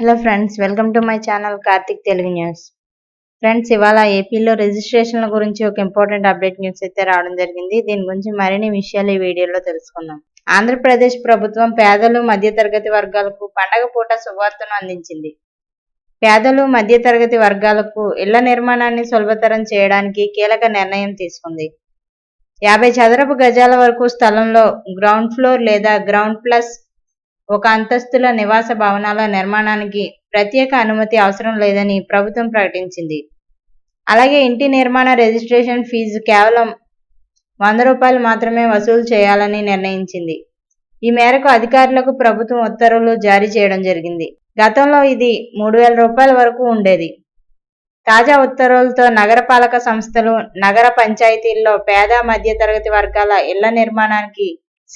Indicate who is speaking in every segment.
Speaker 1: Hello friends welcome to my channel Karthik Telugu news friends ఇవాళ ఏపీలో రిజిస్ట్రేషన్ల గురించి ఒక ఇంపార్టెంట్ అప్డేట్ న్యూస్ అయితే రావడం జరిగింది. దీని గురించి మరిన్ని విషయాలు ఈ వీడియోలో తెలుసుకుందాం. ఆంధ్రప్రదేశ్ ప్రభుత్వం పేదలు మధ్యతరగతి వర్గాలకు పండగ పూట శుభార్తను అందించింది. పేదలు మధ్యతరగతి వర్గాలకు ఇళ్ళ నిర్మాణాన్ని సులభతరం చేయడానికి కీలక నిర్ణయం తీసుకుంది. యాభై చదరపు గజాల వరకు స్థలంలో గ్రౌండ్ ఫ్లోర్ లేదా గ్రౌండ్ ప్లస్ ఒక అంతస్తుల నివాస భవనాల నిర్మాణానికి ప్రత్యేక అనుమతి అవసరం లేదని ప్రభుత్వం ప్రకటించింది. అలాగే ఇంటి నిర్మాణ రిజిస్ట్రేషన్ ఫీజు కేవలం వంద రూపాయలు మాత్రమే వసూలు చేయాలని నిర్ణయించింది. ఈ మేరకు అధికారులకు ప్రభుత్వం ఉత్తర్వులు జారీ చేయడం జరిగింది. గతంలో ఇది మూడు వేల రూపాయల వరకు ఉండేది. తాజా ఉత్తర్వులతో నగరపాలక సంస్థలు నగర పంచాయతీల్లో పేద మధ్యతరగతి వర్గాల ఇళ్ళ నిర్మాణానికి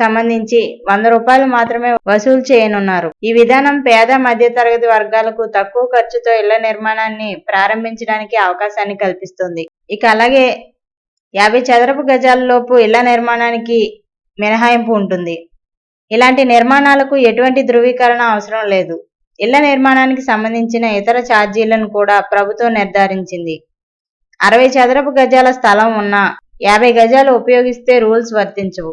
Speaker 1: సంబంధించి వంద రూపాయలు మాత్రమే వసూలు చేయనున్నారు. ఈ విధానం పేద మధ్యతరగతి వర్గాలకు తక్కువ ఖర్చుతో ఇళ్ళ నిర్మాణాన్ని ప్రారంభించడానికి అవకాశాన్ని కల్పిస్తుంది. ఇక అలాగే యాభై చదరపు గజాలలోపు ఇళ్ళ నిర్మాణానికి మినహాయింపు ఉంటుంది. ఇలాంటి నిర్మాణాలకు ఎటువంటి ధృవీకరణ అవసరం లేదు. ఇళ్ళ నిర్మాణానికి సంబంధించిన ఇతర ఛార్జీలను కూడా ప్రభుత్వం నిర్ధారించింది. అరవై చదరపు గజాల స్థలం ఉన్న యాభై గజాలు ఉపయోగిస్తే రూల్స్ వర్తించవు.